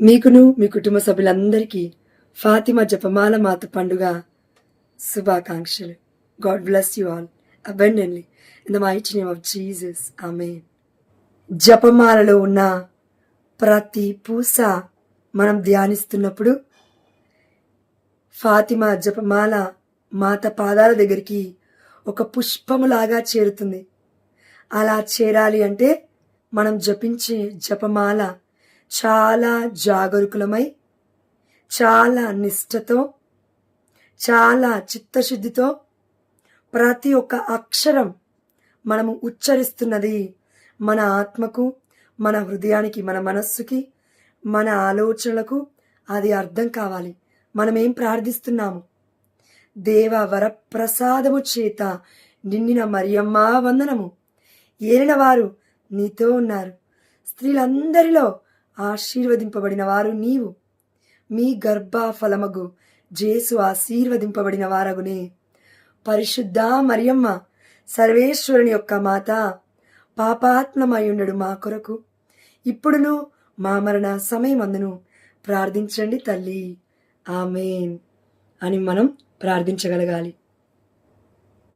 మీకును మీ కుటుంబ సభ్యులందరికీ ఫాతిమా జపమాల మాత పండుగ శుభాకాంక్షలు. God bless you all abundantly in the mighty name of Jesus. ఆమె జపమాలలో ఉన్న ప్రతి పూస మనం ధ్యానిస్తున్నప్పుడు ఫాతిమా జపమాల మాత పాదాల దగ్గరికి ఒక పుష్పములాగా చేరుతుంది. అలా చేరాలి అంటే మనం జపించే జపమాల చాలా జాగరూకులమై చాలా నిష్ఠతో చాలా చిత్తశుద్ధితో ప్రతి ఒక్క అక్షరం మనము ఉచ్చరిస్తున్నది మన ఆత్మకు మన హృదయానికి మన మనస్సుకి మన ఆలోచనలకు అది అర్థం కావాలి. మనం ఏం ప్రార్థిస్తున్నాము? దేవ వరప్రసాదము చేత నిండిన మరియమ్మ వందనము. ఏలిన వారు నీతో ఉన్నారు. స్త్రీలందరిలో ఆశీర్వదింపబడిన వారు నీవు. మీ గర్భఫలమగు జేసు ఆశీర్వదింపబడిన వారగునే పరిశుద్ధ మరియమ్మ సర్వేశ్వరుని యొక్క మాత పాపాత్మమయుండడు మా కొరకు. ఇప్పుడును మా మరణ సమయమందును ప్రార్థించండి తల్లి. ఆమెన్. అని మనం ప్రార్థించగలగాలి.